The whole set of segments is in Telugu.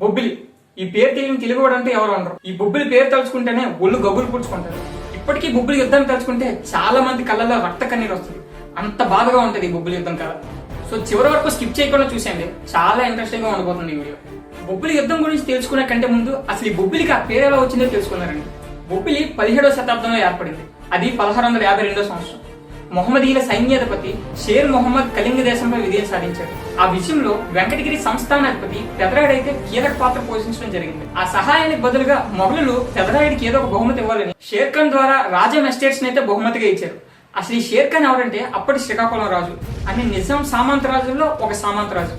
బొబ్బిలి. ఈ పేరు తెలియని తెలుగువాడు అంటే ఎవరు ఉండరు ఈ బొబ్బిలి పేరు తలుచుకుంటేనే ఒళ్ళు గబ్బులు పుడుచుకుంటారు. ఇప్పటికీ బొబ్బిలి యుద్ధం తలుచుకుంటే చాలా మంది కళ్ళల్లో రక్త కన్నీరు వస్తుంది. అంత బాధగా ఉంటుంది ఈ బొబ్బిలి యుద్ధం కదా సో చివరి వరకు స్కిప్ చేయకుండా చూసేయండి. చాలా ఇంట్రెస్టింగ్గా ఉండబోతుంది ఈ వీడియో. బొబ్బిలి యుద్ధం గురించి తెలుసుకునే కంటే ముందు అసలు ఈ బొబ్బిలికి ఆ పేరు ఎలా వచ్చిందో తెలుసుకున్నారండి బొబ్బిలి పదిహేడవ శతాబ్దంలో ఏర్పడింది. అది పదహారు వందల యాభై రెండో సంవత్సరం. మొహమ్మదీల సైన్యాధిపతి షేర్ మొహమ్మద్ కళింగ దేశంపై విజయం సాధించాడు. ఆ విషయంలో వెంకటగిరి సంస్థానాధిపతి పెదరాయుడైతే కీలక పాత్ర పోషించడం జరిగింది. ఆ సహాయానికి బదులుగా మొఘలులు పెదరాయుడికి ఏదో ఒక బహుమతి ఇవ్వాలని షేర్ ఖాన్ ద్వారా రాజం ఎస్టేట్స్ అయితే బహుమతిగా ఇచ్చారు. అసలు ఈ షేర్ ఖాన్ ఎవరంటే అప్పటి శ్రీకాకుళం రాజు. అని నిజాం సామంత రాజుల్లో ఒక సామంత రాజు.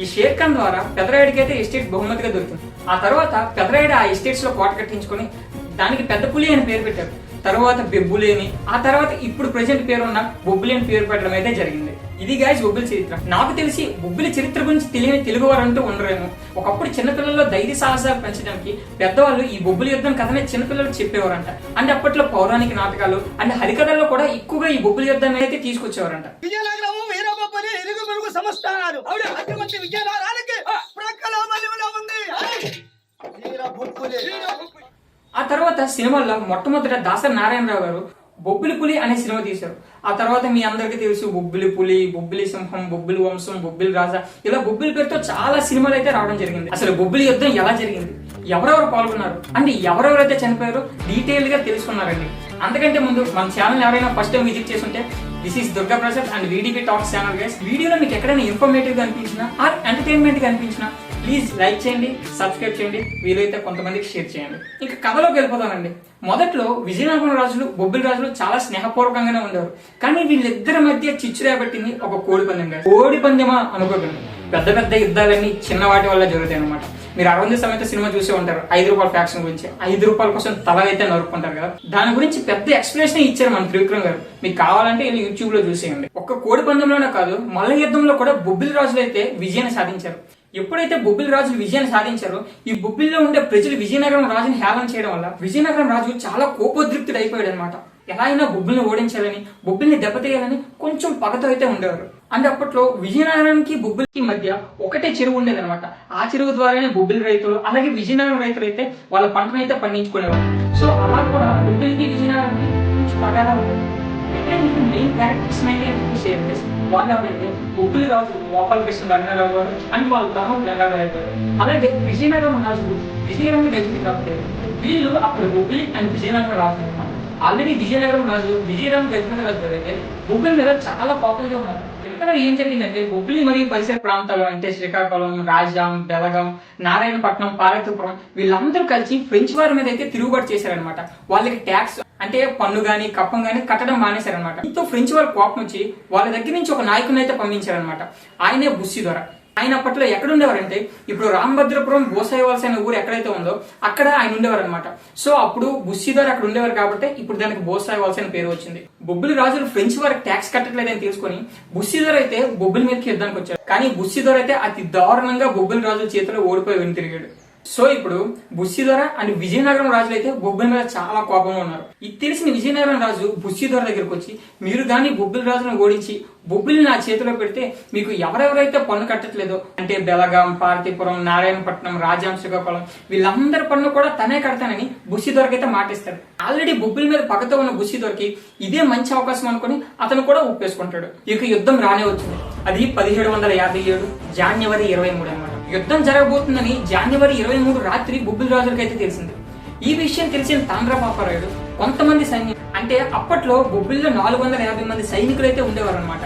ఈ షేర్ ఖాన్ ద్వారా పెదరాయుడికి అయితే ఎస్టేట్ బహుమతిగా దొరికింది. ఆ తర్వాత పెదరాయుడు ఆ ఎస్టేట్స్లో కోట కట్టించుకొని దానికి పెద్ద పులి అని పేరు పెట్టారు. తర్వాత బెబ్బులి అని ఆ తర్వాత ఇప్పుడు ప్రజెంట్ పేరున్న బొబ్బులి అని పేరు పెట్టడం అయితే జరిగింది. ఇది గాయస్ బొబ్బిలి చరిత్ర. నాకు తెలిసి బొబ్బిలి చరిత్ర గురించి తెలియని తెలుగు వారు అంటూ ఉండరేమో. ఒకప్పుడు చిన్నపిల్లల్లో ధైర్య సాహసాలు పెంచడానికి పెద్దవాళ్ళు ఈ బొబ్బిలి యుద్ధం కథనే చిన్నపిల్లలకు చెప్పేవారంట. అంటే అప్పట్లో పౌరాణిక నాటకాలు అంటే హరికథల్లో కూడా ఎక్కువగా ఈ బొబ్బిలి యుద్ధాన్ని అయితే తీసుకొచ్చేవారంట. విజయనగరానికి ప్రక్కల ఉంది. ఆ తర్వాత సినిమాల్లో మొట్టమొదట దాసరి నారాయణరావు గారు బొబ్బిలి పులి అనే సినిమా తీశారు. ఆ తర్వాత మీ అందరికీ తెలుసు బొబ్బిలి పులి బొబ్బిలి సింహం బొబ్బిలి వంశం బొబ్బిలి రాజా. ఇలా బొబ్బిలి పేరుతో చాలా సినిమాలు అయితే రావడం జరిగింది. అసలు బొబ్బిలి యుద్ధం ఎలా జరిగింది? ఎవరెవరు పాల్గొన్నారు? అంటే ఎవరెవరైతే చనిపోయారో డీటెయిల్గా తెలుసుకున్నారండి. అంతకంటే ముందు మన ఛానల్ ఎవరైనా ఫస్ట్ టైం విజిట్ చేస్తుంటే this is Durga Prasad and VDP talks channel guys వీడియోలో మీకు ఎక్కడైనా ఇన్ఫర్మేటివ్గా అనిపించినా ఆర్ ఎంటర్టైన్మెంట్గా అనిపించినా ప్లీజ్ లైక్ చేయండి సబ్స్క్రైబ్ చేయండి వీలైతే కొంతమందికి షేర్ చేయండి. ఇంకా కథలోకి వెళ్ళిపోతానండి మొదట్లో విజయనగరం రాజులు బొబ్బిలి రాజులు చాలా స్నేహపూర్వకంగానే ఉండేవారు. కానీ వీళ్ళిద్దరి మధ్య చిచ్చు రేపట్టింది ఒక కోడి పందెంగా కోడి పందెమా అనుకోకండి. పెద్ద పెద్ద యుద్ధాలన్నీ చిన్న వాటి వల్ల జరుగుతాయి అనమాట మీరు అరవింద సమేత సినిమా చూసే ఉంటారు. ఐదు రూపాయల ఫ్యాక్షన్ గురించి. ఐదు రూపాయల కోసం తల అయితే నరుక్కుంటారు కదా. దాని గురించి పెద్ద ఎక్స్ప్లెనేషన్ ఇచ్చారు మన త్రివిక్రమ్ గారు. మీకు కావాలంటే వెళ్ళి యూట్యూబ్లో చూసేయండి. ఒక్క కోడి పందెంలోనే కాదు మల్ల యుద్ధంలో కూడా బొబ్బిలి రాజులు అయితే విజయాన్ని సాధించారు. ఎప్పుడైతే బొబ్బిలి రాజులు విజయాన్ని సాధించారో ఈ బొబ్బిలిలో ఉండే ప్రజలు విజయనగరం రాజుని హేళన చేయడం వల్ల విజయనగరం రాజు చాలా కోపోద్రిక్తుడు అయిపోయాడు అనమాట ఎలా అయినా బొబ్బిల్ని ఓడించాలని బొబ్బిల్ని దెబ్బతీయాలని కొంచెం పగతో అయితే ఉండేవారు. అంటే అప్పట్లో విజయనగరానికి బొబ్బిలికి మధ్య ఒకటే చెరువు ఉండేది అనమాట ఆ చెరువు ద్వారానే బొబ్బిలి రైతులు అలాగే విజయనగరం రైతులు అయితే వాళ్ళ పంటను అయితే పండించుకునేవారు. సో అలా కూడా బొబ్బిలికి విజయనగరానికి కొంచెం తగాదా ఉండేది మెయిన్ క్యారెక్టర్స్ షేర్ రాజు రంగారావు గారు అని వాళ్ళు తరం రంగారావు గారు అలాగే విజయనగరం రాజు విజయనగరం గెలిచింది కాబట్టి వీళ్ళు అప్పుడు బొబ్బిలి అండ్ విజయనగరం రాజు ఆల్రెడీ విజయనగరం రాజు విజయనగరం గెలిచిన రాజు అయితే బొబ్బిలి మీద చాలా పాపులర్ ఉన్నారు. ఇక్కడ ఏం జరిగిందంటే బొబ్బిలి మరియు పరిసర ప్రాంతాలు అంటే శ్రీకాకుళం రాజాం బెలగాం నారాయణపట్నం పార్వతీపురం వీళ్ళందరూ కలిసి ఫ్రెంచ్ వారి మీద అయితే తిరుగుబాటు చేశారనమాట వాళ్ళకి ట్యాక్స్ అంటే పన్ను గాని కప్పం గాని కట్టడం మానేశారనమాట దీంతో ఫ్రెంచ్ వారి కోపం వచ్చి వాళ్ళ దగ్గర నుంచి ఒక నాయకుని అయితే పంపించారనమాట ఆయనే బుస్సి ద్వారా. ఆయన అప్పట్లో ఎక్కడ ఉండేవారంటే ఇప్పుడు రామభద్రపురం బోసాయవలస అనే ఊరు ఎక్కడైతే ఉందో అక్కడ ఆయన ఉండేవారు అనమాట సో అప్పుడు బుస్సీదార్ అక్కడ ఉండేవారు కాబట్టి ఇప్పుడు దానికి బోసాయవలస అనే పేరు వచ్చింది. బొబ్బిలి రాజులు ఫ్రెంచ్ వారికి ట్యాక్స్ కట్టట్లేదని తెలుసుకొని బుస్సీదార్ అయితే బొబ్బిలి మీదకి యుద్ధానికి వచ్చారు. కానీ బుస్సీదార్ అయితే అతి దారుణంగా బొబ్బిలి రాజుల చేతిలో ఓడిపోయి వెనుతిరిగాడు. సో ఇప్పుడు బుస్సిధర అండ్ విజయనగరం రాజులు అయితే బొబ్బిలి మీద చాలా కోపంగా ఉన్నారు. ఇది తెలిసిన విజయనగరం రాజు బుస్సిధర దగ్గరకు వచ్చి మీరు కానీ బొబ్బిలి రాజును ఓడించి బొబ్బిలి నా చేతిలో పెడితే మీకు ఎవరెవరైతే పన్ను కట్టట్లేదో అంటే బెలగాం పార్తీపురం నారాయణపట్నం రాజాం శ్రీకాకుళం వీళ్ళందరి పన్ను కూడా తనే కడతానని బుస్సిధరకి అయితే మాటిస్తాడు ఆల్రెడీ బొబ్బిలి మీద పగతో ఉన్న బుస్సిధరకి ఇదే మంచి అవకాశం అనుకుని అతను కూడా ఒప్పేసుకుంటాడు. ఇక యుద్ధం రానే వచ్చింది. అది పదిహేడు వందల యాభై ఏడు జాన్యువరి ఇరవై మూడు అనమాట యుద్ధం జరగబోతుందని జనవరి ఇరవై మూడు రాత్రి బుబ్బిలి రాజులకైతే అయితే తెలిసింది. ఈ విషయం తెలిసిన తాండ్రపాపారాయుడు కొంతమంది సైన్యం అంటే అప్పట్లో బొబ్బిల్లో నాలుగు వందల యాభై మంది సైనికులు అయితే ఉండేవారు అనమాట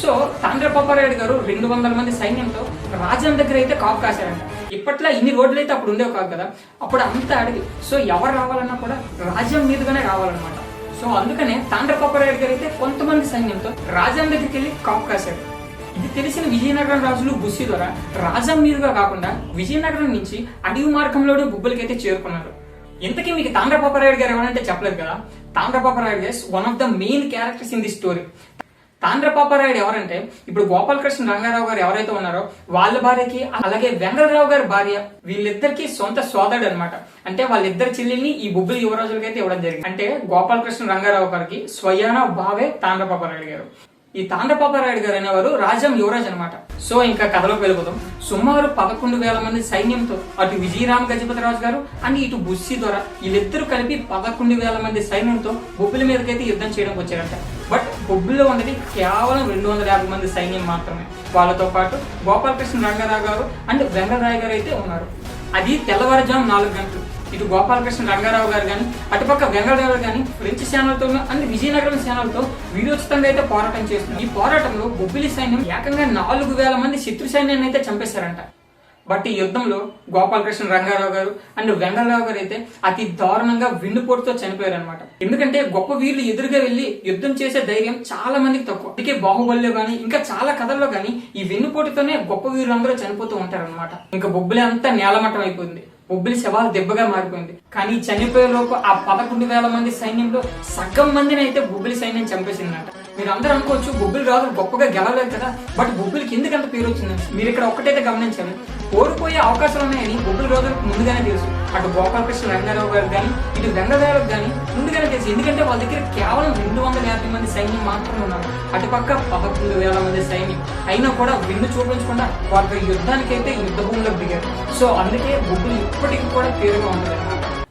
సో తాండ్రపాపారాయుడు గారు రెండు వందల మంది సైన్యంతో రాజ్యం దగ్గర అయితే కాపు కాశారంట. ఇప్పట్లో ఇన్ని రోడ్లు అయితే అప్పుడు ఉండేవి కాదు కదా? అప్పుడు అంతా అడిగి సో ఎవరు రావాలన్నా కూడా రాజ్యం మీదుగానే రావాలన్నమాట. సో అందుకనే తాండ్రపాపారాయుడు గారు అయితే కొంతమంది సైన్యంతో రాజ్యం దగ్గరికి వెళ్ళి కాపు కాశారు. ఇది తెలిసిన విజయనగరం రాజులు బుస్సి ద్వారా రాజం మీదుగా కాకుండా విజయనగరం నుంచి అడవి మార్గంలోనే బుబ్బలకైతే చేరుకున్నారు. ఇంతకీ మీకు తాండ్రపాపరాయుడు గారు ఎవరంటే చెప్పలేదు కదా? Tandrapaparayudu guess one of the main characters in the story Tandrapaparayudu ఎవరంటే ఇప్పుడు గోపాలకృష్ణ రంగారావు గారు ఎవరైతే ఉన్నారో వాళ్ళ భార్యకి అలాగే వెంకటరావు గారి భార్య వీళ్ళిద్దరికి సొంత సోదరుడు అనమాట అంటే వాళ్ళిద్దరి చెల్లెల్ని ఈ బుబ్బులు యువరాజులకైతే ఇవ్వడం జరిగింది. అంటే గోపాలకృష్ణ రంగారావు గారికి స్వయాన భావే తాండ్రపాపరాయుడు గారు. ఈ తాండ్రపాపారాయుడు గారు అనేవారు రాజ్యం యువరాజ్ అనమాట సో ఇంకా కథలోకి వెళ్ళిపోతాం సుమారు పదకొండు వేల మంది సైన్యంతో అటు విజయరామ గజపతి రాజు గారు అండ్ ఇటు బుస్సి ద్వారా వీళ్ళిద్దరూ కలిపి పదకొండు వేల మంది సైన్యంతో బొబ్బిలి మీదకైతే యుద్ధం చేయడానికి వచ్చారంట. బట్ బొబ్బిలిలో ఉన్నది కేవలం రెండు వందల యాభై మంది సైన్యం మాత్రమే. వాళ్ళతో పాటు గోపాలకృష్ణ రంగారావు గారు అండ్ వెంగరాయ్ గారు అయితే ఉన్నారు. అది తెల్లవారుజాము నాలుగు గంటలు. ఇటు గోపాలకృష్ణ రంగారావు గారు కానీ అటుపక్క వెంకటరావు గారు కానీ ఫ్రెంచ్ ఛానల్తో అండ్ విజయనగరం ఛానల్తో వీరోచితంగా అయితే పోరాటం చేస్తున్నారు. ఈ పోరాటంలో బొబ్బిలి సైన్యం ఏకంగా నాలుగు వేల మంది శత్రు సైన్యాన్ని అయితే చంపేశారంట. బట్ ఈ యుద్ధంలో గోపాలకృష్ణ రంగారావు గారు అండ్ వెంగళరావు గారు అయితే అతి దారుణంగా విండుపోటుతో చనిపోయారు అనమాట ఎందుకంటే గొప్ప వీరులు ఎదురుగా వెళ్ళి యుద్ధం చేసే ధైర్యం చాలా మందికి తక్కువ. అందుకే బాహుబలిలో కానీ ఇంకా చాలా కథల్లో కానీ ఈ వెన్నుపోటుతోనే గొప్ప వీరులందరూ చనిపోతూ ఉంటారనమాట ఇంకా బొబ్బిలి అంతా నేలమట్టం అయిపోయింది. బొబ్బిలి శవాలు దెబ్బగా మారిపోయింది. కానీ చనిపోయే లోపు ఆ పదకొండు వేల మంది సైన్యంలో సగం మందిని అయితే బొబ్బిలి సైన్యం చంపేసిందంట. మీరు అందరూ అనుకోవచ్చు బొబ్బిలి రాజు గొప్పగా గెలవలేదు కదా. బట్ బొబ్బిలికి ఎందుకంత పేరు వచ్చింది? మీరు ఇక్కడ ఒక్కటైతే గమనించాలి ఓడిపోయే అవకాశాలు ఉన్నాయని బొబ్బిలి రోజులకు ముందుగానే తెలుసు. అటు గోపాలకృష్ణ రంగారావు గారు కానీ ఇటు వెంగళరావు కానీ ముందుగానే తెలుసు. ఎందుకంటే వాళ్ళ దగ్గర కేవలం రెండు వందల యాభై మంది సైన్యం మాత్రమే ఉన్నారు. అటు పక్క పదకొండు వేల మంది సైన్యం. అయినా కూడా విన్ను చూపించకుండా వాళ్ళ యుద్ధానికైతే యుద్ధ భూమిలో దిగారు. సో అందుకే బొబ్బిలి ఇప్పటికి కూడా పేరుగా ఉండదు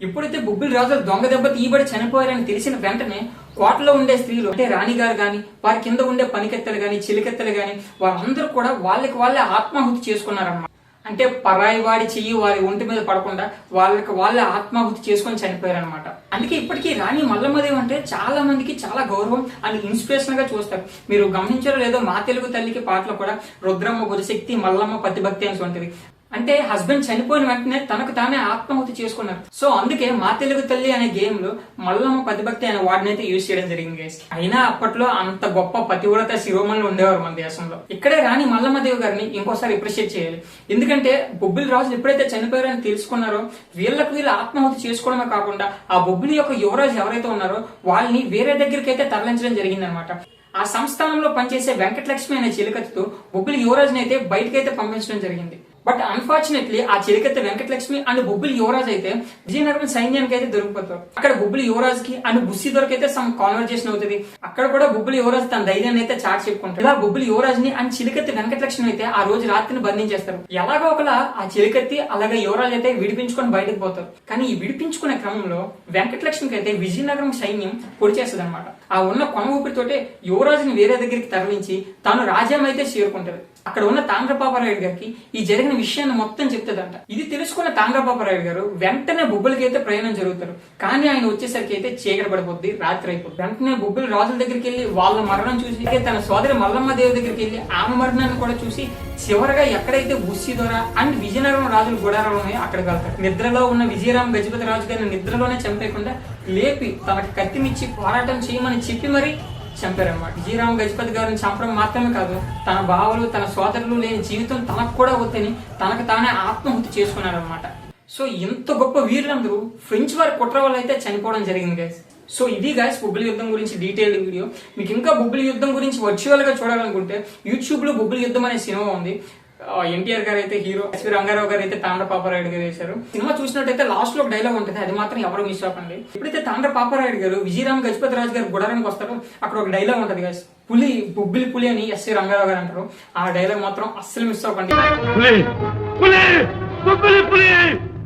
ఎప్పుడైతే బొబ్బిలి రాజు దొంగ దెబ్బ తీయబడి చనిపోయారని తెలిసిన వెంటనే కోటలో ఉండే స్త్రీలు అంటే రాణిగారు గాని వారి కింద ఉండే పనికెత్తలు గాని చిలికెత్తలు గాని వారందరూ కూడా వాళ్ళకి వాళ్ళే ఆత్మాహుతి చేసుకున్నారన్నమాట. అంటే పరాయి వాడి చెయ్యి వారి ఒంటి మీద పడకుండా వాళ్ళకి వాళ్ళే ఆత్మాహుతి చేసుకొని చనిపోయారనమాట అందుకే ఇప్పటికీ రాణి మల్లమ్మదేవి అంటే చాలా మందికి చాలా గౌరవం అండ్ ఇన్స్పిరేషన్గా చూస్తారు. మీరు గమనించారో లేదో మా తెలుగు తల్లికి పాటలు కూడా రుద్రమ్మ గురుశక్తి మల్లమ్మ పతిభక్తి అని ఉంటుంది అంటే హస్బెండ్ చనిపోయిన వెంటనే తనకు తానే ఆత్మహత్య చేసుకున్నారు. సో అందుకే మా తెలుగు తల్లి అనే గేమ్లో మల్లమ్మ పతిభక్తి అనే వాడిని అయితే యూజ్ చేయడం జరిగింది గైస్ అయినా అప్పట్లో అంత గొప్ప పతివ్రత శిరోమణులు ఉండేవారు మన దేశంలో. ఇక్కడే రాణి మల్లమ్మదేవి గారిని ఇంకోసారి అప్రిషియేట్ చేయాలి. ఎందుకంటే బొబ్బిలి రాజులు ఎప్పుడైతే చనిపోయారని తెలుసుకున్నారో వీళ్ళకు వీళ్ళు ఆత్మహత్య చేసుకోవడమే కాకుండా ఆ బొబ్బిలి యొక్క యువరాజు ఎవరైతే ఉన్నారో వాళ్ళని వేరే దగ్గరికి అయితే తరలించడం జరిగిందనమాట ఆ సంస్థానంలో పనిచేసే వెంకటలక్ష్మి అనే చిలుకతో బొబ్బిలి యువరాజుని అయితే బయటకైతే పంపించడం జరిగింది. బట్ అన్ఫార్చునేట్లీ ఆ చిలికత్త వెంకటలక్ష్మి అండ్ బొబ్బిలి యువరాజ్ అయితే విజయనగరం సైన్యానికి అయితే దొరికిపోతారు. అక్కడ బొబ్బిలి యువరాజ్కి అండ్ బుస్సి దొరికైతే సమ్ కాన్వర్జేషన్ అవుతుంది. అక్కడ కూడా బొబ్బిలి యువరాజ్ తన ధైర్యాన్ని అయితే చాట్ చెప్పుకుంటారు ఇలా బొబ్బిలి యువరాజ్ని అండ్ చిలికత్తి వెంకటలక్ష్మి అయితే ఆ రోజు రాత్రిని బంధించేస్తారు ఎలాగో ఒకలా ఆ చిలికత్తి అలాగే యువరాజ్ అయితే విడిపించుకొని బయటకు పోతారు. కానీ ఈ విడిపించుకునే క్రమంలో వెంకటలక్ష్మికి అయితే విజయనగరం సైన్యం పొడి చేస్తుంది అనమాట ఆ ఉన్న కొన ఊపిరితోటే యువరాజుని వేరే దగ్గరికి తరలించి తాను రాజ్యం అయితే చేరుకుంటది. అక్కడ ఉన్న తాండ్రపాపారాయుడు గారికి ఈ జరిగిన విషయాన్ని మొత్తం చెప్తుందంట. ఇది తెలుసుకున్న తాండ్రపాపారాయుడు గారు వెంటనే బొబ్బులకి అయితే ప్రయాణం జరుగుతారు. కానీ ఆయన వచ్చేసరికి అయితే చీకటి పడిపోద్ది రాత్రి అయిపోద్ది. వెంటనే బొబ్బులు రాజుల దగ్గరికి వెళ్ళి వాళ్ళ మరణం చూసి తన సోదరి మల్లమ్మ దేవి దగ్గరికి వెళ్ళి ఆమె మరణాన్ని కూడా చూసి చివరగా ఎక్కడైతే బుస్సి దొర అండ్ విజయనగరం రాజులు గుడారాలు ఉన్నాయో అక్కడికి వెళ్తారు. నిద్రలో ఉన్న విజయరామ గజపతి రాజు గారిని నిద్రలోనే చంపేయకుండా లేపి తనకు కత్తిమిచ్చి పోరాటం చేయమని చెప్పి మరి చంపారన్నమాట. జీరామ్ గజపతి గారిని చంపడం మాత్రమే కాదు తన బావలు తన సోదరులు లేని జీవితం తనకు కూడా వద్దని తనకు తానే ఆత్మహత్య చేసుకున్నారనమాట సో ఇంత గొప్ప వీరులందరూ ఫ్రెంచ్ వారి కుట్ర వల్ల అయితే చనిపోవడం జరిగింది గైస్ సో ఇది గైస్ బొబ్బుల యుద్ధం గురించి డీటెయిల్డ్ వీడియో. మీకు ఇంకా బొబ్బుల యుద్ధం గురించి వర్చువల్గా చూడాలనుకుంటే యూట్యూబ్లో బొబ్బుల యుద్ధం అనే సినిమా ఉంది. ఎన్టీఆర్ గారు అయితే హీరో ఎస్వి రంగారావు గారు అయితే తాండ్ర పాపారాయుడు గారు వేశారు సినిమా చూసినట్టయితే లాస్ట్లో ఒక డైలాగ్ ఉంటుంది అది మాత్రం ఎవరు మిస్ అవ్వకండి ఎప్పుడైతే తాండ్ర పాపారాయుడు గారు విజయరామ గజపతి రాజు గారు గుడారానికి వస్తారో అక్కడ ఒక డైలాగ్ ఉంటుంది guys. పులి బొబ్బిలి పులి అని ఎస్వి రంగారావు గారు అంటారు. ఆ డైలాగ్ మాత్రం అస్సలు మిస్ అవ్వకండి. పులి పులి పులి!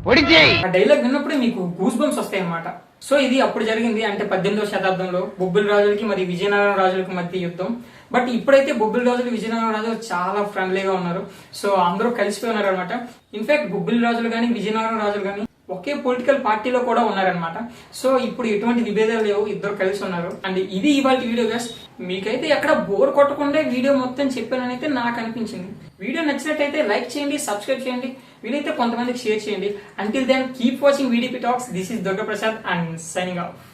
పులి ఆ డైలాగ్ విన్నప్పుడే మీకు గూస్ బంప్స్ వస్తాయి అన్నమాట సో ఇది అప్పుడు జరిగింది అంటే పద్దెనిమిదవ శతాబ్దంలో బొబ్బిలి రాజులకి మరి విజయనగరం రాజులకి మధ్య యుద్ధం. బట్ ఇప్పుడైతే బొబ్బిలి రాజులు విజయనగరం రాజులు చాలా ఫ్రెండ్లీగా ఉన్నారు. సో అందరూ కలిసిపోయి ఉన్నారు అనమాట ఇన్ఫాక్ట్ బొబ్బిలి రాజులు కానీ విజయనగరం రాజులు కానీ ఒకే పొలిటికల్ పార్టీలో కూడా ఉన్నారనమాట సో ఇప్పుడు ఎటువంటి విభేదాలు లేవు ఇద్దరు కలిసి ఉన్నారు. అండ్ ఇది ఇవాళ వీడియో గస్ మీకైతే ఎక్కడ బోర్ కొట్టకుండా వీడియో మొత్తం చెప్పానని అయితే నాకు అనిపించింది. వీడియో నచ్చినట్టయితే లైక్ చేయండి సబ్స్క్రైబ్ చేయండి. వీలైతే కొంతమందికి షేర్ చేయండి. Until then keep watching VDP talks this is Durga Prasad and signing off